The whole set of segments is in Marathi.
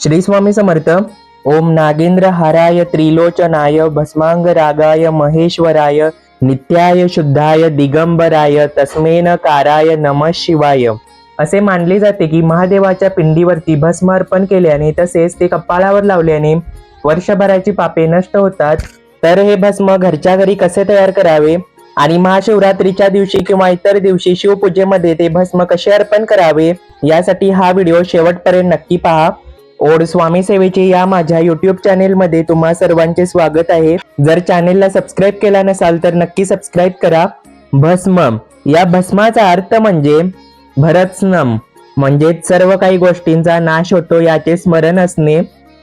श्री स्वामी समर्थ. ओम नागेंद्र हाराय त्रिलोचनाय भस्मांग रागाय महेश्वराय नित्याय शुद्धाय दिगंबराय तस्मेन काराय नम शिवाय. असे मानले जाते की महादेवाच्या पिंडीवरती भस्म अर्पण केल्याने तसेच ते कपाळावर लावल्याने वर्षभराची पापे नष्ट होतात. तर हे भस्म घरच्या घरी कसे तयार करावे? आणि महाशिवरात्रीच्या दिवशी किंवा इतर दिवशी शिवपूजेमध्ये ते भस्म कसे अर्पण करावे? यासाठी हा व्हिडिओ शेवटपर्यंत नक्की पहा. ओढ स्वामी सेवेचे या माझ्या युट्यूब चॅनेलमध्ये तुम्हा सर्वांचे स्वागत आहे. जर चॅनेलला सबस्क्राईब केला नसाल तर नक्की सबस्क्राईब करा. भस्म या भस्माचा अर्थ म्हणजे भरत्स्नम. म्हणजेच सर्व काही गोष्टींचा नाश होतो याचे स्मरण असणे.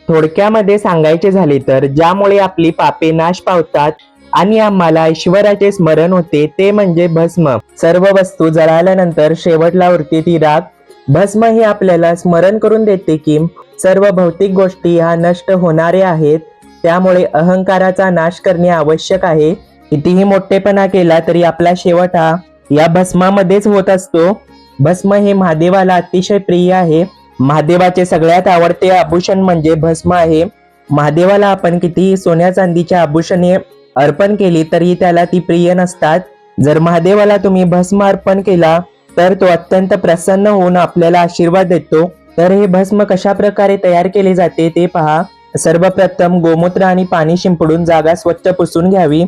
थोडक्यामध्ये सांगायचे झाले तर ज्यामुळे आपली पापे नाश पावतात आणि आम्हाला ईश्वराचे स्मरण होते ते म्हणजे भस्म. सर्व वस्तू जळाल्यानंतर शेवटला उरते ती राग भस्म हे आपल्याला स्मरण करून देते की सर्व भौतिक गोष्टी ह्या नष्ट होणाऱ्या आहेत. त्यामुळे अहंकाराचा नाश करणे आवश्यक आहे. कितीही मोठेपणा केला तरी आपला शेवट हा या भस्मामध्येच होत असतो. भस्म हे महादेवाला अतिशय प्रिय आहे. महादेवाचे सगळ्यात आवडते आभूषण म्हणजे भस्म आहे. महादेवाला आपण कितीही सोन्या चांदीच्या आभूषणे अर्पण केली तरी त्याला ती प्रिय नसतात. जर महादेवाला तुम्ही भस्म अर्पण केला तर तो अत्यंत प्रसन्न होऊन आपल्याला आशीर्वाद देतो. तर हे भस्म कशा प्रकारे तयार केले जाते ते पहा. सर्वप्रथम गोमूत्र आणि पाणी शिंपडून जागा स्वच्छ पुसून घ्यावी.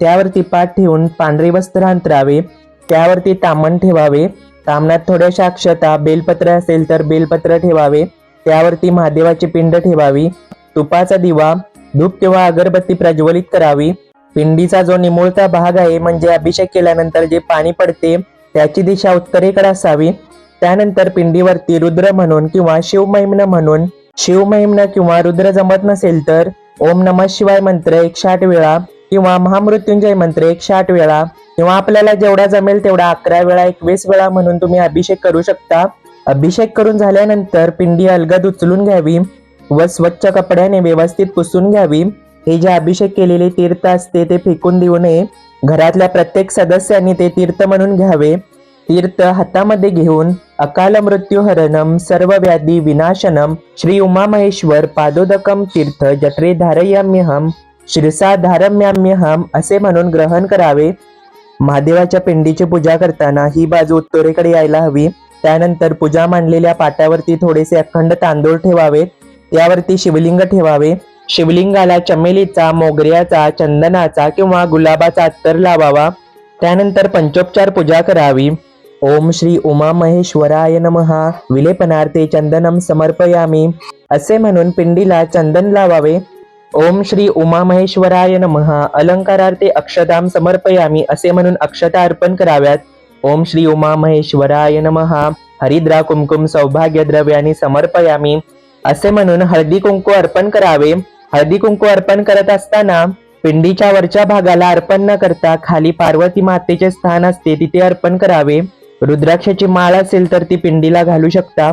त्यावरती पाठ ठेवून पांढरे वस्त्र अंतरावे. त्यावरती तामण ठेवावे. तामणात थोड्याशा अक्षता बेलपत्र असेल तर बेलपत्र ठेवावे. त्यावरती महादेवाची पिंड ठेवावी. तुपाचा दिवा धूप किंवा अगरबत्ती प्रज्वलित करावी. पिंडीचा जो निमुळता भाग आहे म्हणजे अभिषेक केल्यानंतर जे पाणी पडते त्याची दिशा उत्तरेकडे असावी. त्यानंतर पिंडीवरती रुद्र म्हणून किंवा शिवमहिम्न म्हणून शिवमहिम्न किंवा रुद्र जमत नसेल तर ओम नम शिवाय मंत्र एकशे आठ वेळा किंवा महामृत्युंजय मंत्र एकशे आठ वेळा किंवा आपल्याला जेवढा जमेल तेवढा अकरा वेळा एकवीस वेळा म्हणून तुम्ही अभिषेक करू शकता. अभिषेक करून झाल्यानंतर पिंडी अलगद उचलून घ्यावी व स्वच्छ कपड्याने व्यवस्थित पुसून घ्यावी. हे जे अभिषेक केलेले तीर्थ असते ते फेकून देऊ नये. घरातल्या प्रत्येक सदस्यांनी ते तीर्थ म्हणून घ्यावे. तीर्थ हातामध्ये घेऊन अकाल मृत्यू हरणम सर्व व्याधी विनाशनम श्री उमामहेश्वर पादोदकम तीर्थ जठरे धारयाम्यहम शिरसा धारम्याम्यहम असे म्हणून ग्रहण करावे. महादेवाच्या पिंडीची पूजा करताना ही बाजू उत्तरेकडे यायला हवी. त्यानंतर पूजा मांडलेल्या पाटावरती थोडेसे अखंड तांदूळ ठेवावेत त्यावरती शिवलिंग ठेवावे. शिवलिंगाला चमेलीचा मोगऱ्याचा चंदनाचा किंवा गुलाबाचा अत्तर लावावा. त्यानंतर पंचोपचार पूजा करावी. ओम श्री उमा महेश्वराय नमहा विलेपनार्थे चंदनम समर्पयामी. असे म्हणून पिंडीला चंदन लावावे. ओम श्री उमा महेश्वराय नमहा अलंकारार्थे अक्षताम समर्पयामी. असे म्हणून अक्षता अर्पण कराव्यात. ओम श्री उमा महेश्वराय नमहा हरिद्रा कुमकुम सौभाग्य द्रव्याने समर्पयामी. असे म्हणून हळदी कुंकू अर्पण करावे. हळदी कुंकू अर्पण करत असताना पिंडीच्या वरच्या भागाला अर्पण न करता खाली पार्वती मातेचे स्थान असते तिथे अर्पण करावे. रुद्राक्षाची माळ असेल तर ती पिंडीला घालू शकता.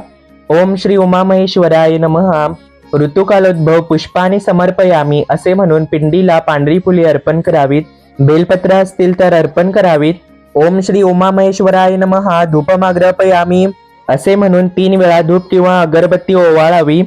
ओम श्री उमा महेश्वराय नमहा ऋतुकालोद्भव पुष्पाने समर्पयामी असे म्हणून पिंडीला पांढरी फुले अर्पण करावीत. बेलपत्र असतील तर अर्पण करावीत. ओम श्री उमा महेश्वराय नमहा धूपमाग्रपयामी असे म्हणून तीन वेळा धूप किंवा अगरबत्ती ओवाळावी.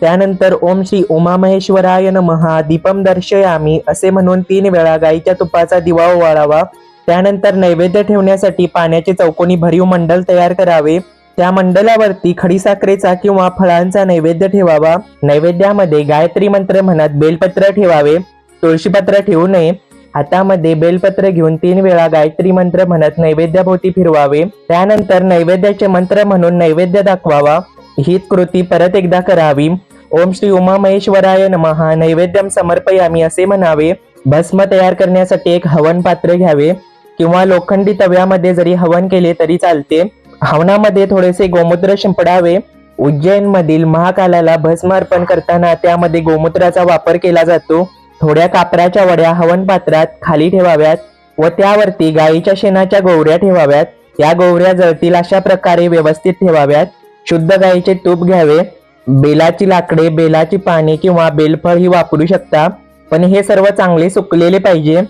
त्यानंतर ओम श्री उमा महेश्वराय नमहा दीपम दर्शयामी असे म्हणून तीन वेळा गाईच्या तुपाचा दिवा ओवाळावा. त्यानंतर नैवेद्य ठेवण्यासाठी पाण्याचे चौकोनी भरीव मंडल तयार करावे. त्या मंडलावरती खडीसाखरेचा किंवा फळांचा नैवेद्य ठेवावा. नैवेद्यामध्ये गायत्री मंत्र म्हणत बेलपत्र ठेवावे. तुळशीपत्र ठेवू नये. हातामध्ये बेलपत्र घेऊन तीन वेळा गायत्री मंत्र म्हणत नैवेद्याभोवती फिरवावे. त्यानंतर नैवेद्याचे मंत्र म्हणून नैवेद्य दाखवावा. हीच कृती परत एकदा करावी. ओम श्री उमा महेश्वराय नमहा नैवेद्यम समर्पयामी असे म्हणावे. भस्म तयार करण्यासाठी एक हवन पात्र घ्यावे. किंवा लोखंडी तव्यामध्ये जरी हवन केले तरी चालते. हवनामध्ये थोडेसे गोमूत्र शिंपडावे. उज्जैन मधील महाकालाला भस्म अर्पण करताना त्यामध्ये गोमूत्राचा वापर केला जातो. थोड्या कापराच्या वड्या हवन पात्रात खाली ठेवाव्यात व त्यावरती गायीच्या शेणाच्या गोवऱ्या ठेवाव्यात. या गोवऱ्या जळतील अशा प्रकारे व्यवस्थित ठेवाव्यात. शुद्ध गाईचे तूप घ्यावे. बेलाची लाकडे बेलाची पाने किंवा बेलफळ ही वापरू शकता. पण हे सर्व चांगले सुकलेले पाहिजे.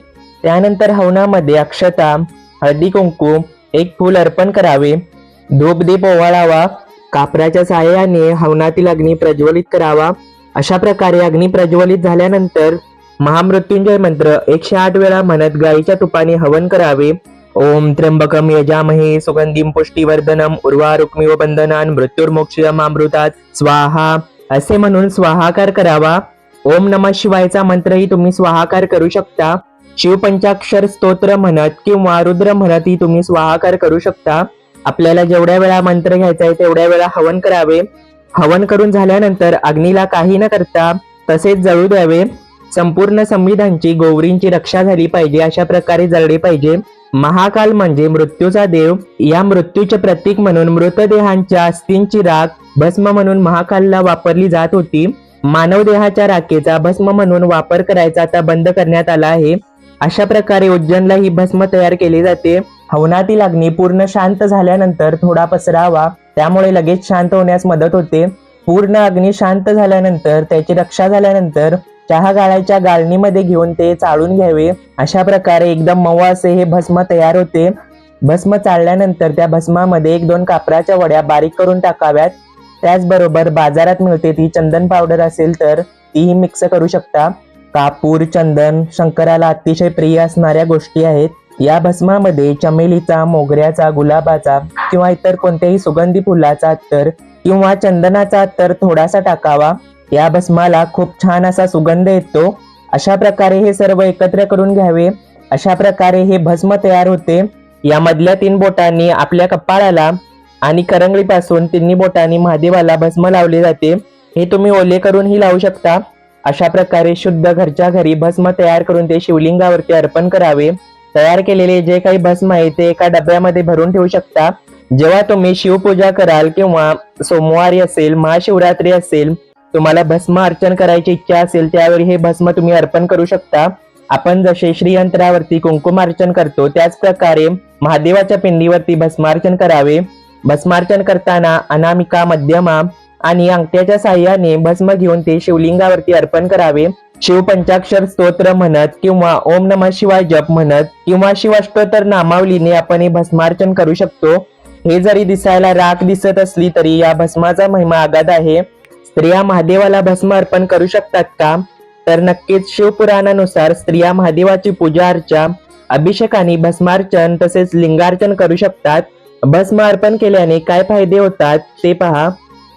त्यानंतर हवनामध्ये अक्षता हळदी कुंकू एक फूल अर्पण करावे. धूप दीप ओवाळावा. कापराच्या साह्याने हवनातील अग्नी प्रज्वलित करावा. अशा प्रकारे अग्नी प्रज्वलित झाल्यानंतर महामृत्युंजय मंत्र एकशे आठ वेळा म्हणत गाईच्या तुपाने हवन करावे. ओम त्र्यंबकम यजामहे सुगंधीम पुष्टीवर्धनम उर्वा व बंधनान मृत्युर्मोक्षम अमृतात स्वाहा असे म्हणून स्वाहाकार करावा. ओम नम शिवायचा मंत्रही तुम्ही स्वाहाकार करू शकता. शिवपंचाक्षर स्तोत्र म्हणत किंवा रुद्र म्हणतही तुम्ही स्वाहाकार करू शकता. आपल्याला जेवढ्या वेळा मंत्र घ्यायचा आहे तेवढ्या वेळा हवन करावे. हवन करून झाल्यानंतर अग्नीला काही न करता तसेच जळू द्यावे. संपूर्ण संविधानची गौरींची रक्षा झाली पाहिजे अशा प्रकारे जळले पाहिजे. महाकाल म्हणजे मृत्यूचा देव. या मृत्यूचे प्रतीक म्हणून मृतदेहांच्या अस्थींची राख भस्म म्हणून महाकालला वापरली जात होती. मानव देहाच्या राखेचा भस्म म्हणून वापर करायचा आता बंद करण्यात आला आहे. अशा प्रकारे उज्जैनला ही भस्म तयार केली जाते. हवनातील अग्नी पूर्ण शांत झाल्यानंतर थोडा पसरावा. त्यामुळे लगेच शांत होण्यास मदत होते. पूर्ण अग्नी शांत झाल्यानंतर त्याची रक्षा झाल्यानंतर चहा गाळाच्या गाळणीमध्ये घेऊन ते चाळून घ्यावे. अशा प्रकारे एकदम मऊ असे हे भस्म तयार होते. भस्म चाळल्यानंतर त्या भस्मामध्ये एक दोन कापराच्या वड्या बारीक करून टाकाव्यात. त्याचबरोबर बाजारात मिळते ती चंदन पावडर असेल तर तीही मिक्स करू शकता. कापूर चंदन शंकराला अतिशय प्रिय असणाऱ्या गोष्टी आहेत. या भस्मामध्ये चमेलीचा मोगऱ्याचा गुलाबाचा किंवा इतर कोणत्याही सुगंधी फुलाचा अत्तर किंवा चंदनाचा अत्तर थोडासा टाकावा. या भस्माला खूप छान असा सुगंध येतो. अशा प्रकारे हे सर्व एकत्र करून घ्यावे. अशा प्रकारे हे भस्म तयार होते. या मधल्या तीन बोटांनी आपल्या कपाळाला आणि करंगळीपासून तिन्ही बोटांनी महादेवाला भस्म लावले जाते. हे तुम्ही ओले करूनही लावू शकता. अशा प्रकारे शुद्ध घरच्या घरी भस्म तयार करून ते शिवलिंगावरती अर्पण करावे. तयार केलेले जे काही भस्म आहे ते एका डब्यामध्ये भरून ठेवू शकता. जेव्हा तुम्ही शिवपूजा कराल किंवा सोमवारी असेल महाशिवरात्री असेल तुम्हाला भस्म अर्चन करायची इच्छा असेल त्यावेळी हे भस्म तुम्ही अर्पण करू शकता. आपण जसे श्रीयंत्रावरती कुंकुमार्चन करतो त्याच प्रकारे महादेवाच्या पिंडीवरती भस्मार्चन करावे. भस्मार्चन करताना अनामिका मध्यमा आणि अंगठ्याच्या साह्याने भस्म घेऊन ते शिवलिंगावरती अर्पण करावे. शिवपंचाक्षर स्तोत्र म्हणत किंवा ओम नम शिवाय जप म्हणत किंवा शिवाष्टोत्तर नामावलीने आपण हे भस्मार्चन करू शकतो. हे जरी दिसायला राख दिसत असली तरी या भस्माचा महिमा आगाध आहे. स्त्रिया महादेवाला भस्म अर्पण करू शकतात का? तर नक्कीच शिवपुराणानुसार स्त्रिया महादेवाची पूजा अर्चा अभिषेकाने भस्मार्चन तसेच लिंगार्चन करू शकतात. भस्म अर्पण केल्याने काय फायदे होतात ते पहा.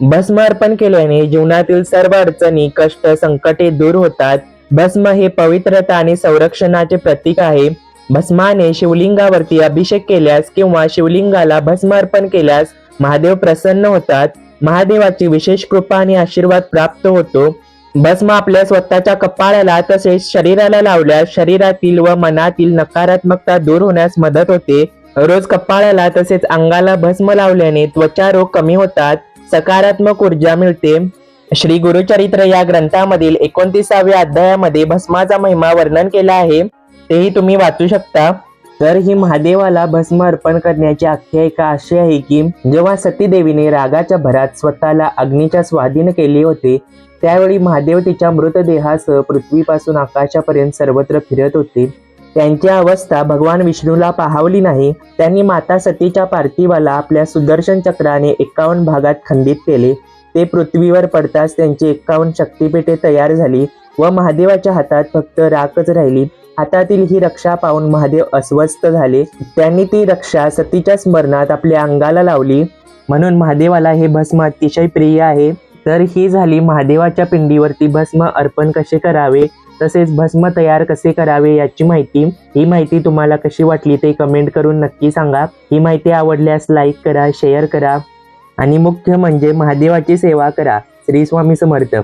भस्म अर्पण केल्याने जीवनातील सर्व अडचणी कष्ट संकटे दूर होतात. भस्म हे पवित्रता आणि संरक्षणाचे प्रतीक आहे. भस्माने शिवलिंगावरती अभिषेक केल्यास किंवा शिवलिंगाला भस्म अर्पण केल्यास महादेव प्रसन्न होतात. महादेवाची विशेष कृपा आणि आशीर्वाद प्राप्त होतो. भस्म आपल्या स्वतःच्या कपाळाला तसेच शरीराला लावल्यास शरीरातील व मनातील नकारात्मकता दूर होण्यास मदत होते. रोज कपाळाला तसेच अंगाला भस्म लावल्याने त्वचा रोग कमी होतात. सकारात्मक ऊर्जा मिळते. श्री गुरुचरित्र या ग्रंथामधील एकोणतीसाव्या अध्यायामध्ये भस्माचा महिमा वर्णन केला आहे. तेही तुम्ही वाचू शकता. तर ही महादेवाला भस्म अर्पण करण्याची आख्यायिका अशी आहे की जेव्हा सतीदेवीने रागाच्या भरात स्वतःला अग्नीच्या स्वाधीन केले होते त्यावेळी महादेव तिच्या मृतदेहासह पृथ्वीपासून आकाशापर्यंत सर्वत्र फिरत होते. त्यांची अवस्था भगवान विष्णूला पाहावली नाही त्यांनी माता सतीच्या पार्थिवाला आपल्या सुदर्शन चक्राने एकावन्न भागात खंडित केले. ते पृथ्वीवर पडताच त्यांची एकावन्न शक्तिपीठे तयार झाली. व महादेवाच्या हातात फक्त राखच राहिली. हातातील ही रक्षा पाहून महादेव अस्वस्थ झाले. त्यांनी ती रक्षा सतीच्या स्मरणात आपल्या अंगाला लावली. म्हणून महादेवाला हे भस्म अतिशय प्रिय आहे. तर ही झाली महादेवाच्या पिंडीवरती भस्म अर्पण कसे करावे? तसेच भस्म तयार कसे करावे याची माहिती. ही माहिती तुम्हाला कशी वाटली ते कमेंट करून नक्की सांगा. ही माहिती आवडल्यास लाईक करा शेअर करा. आणि मुख्य म्हणजे महादेवाची सेवा करा. श्री स्वामी समर्थ.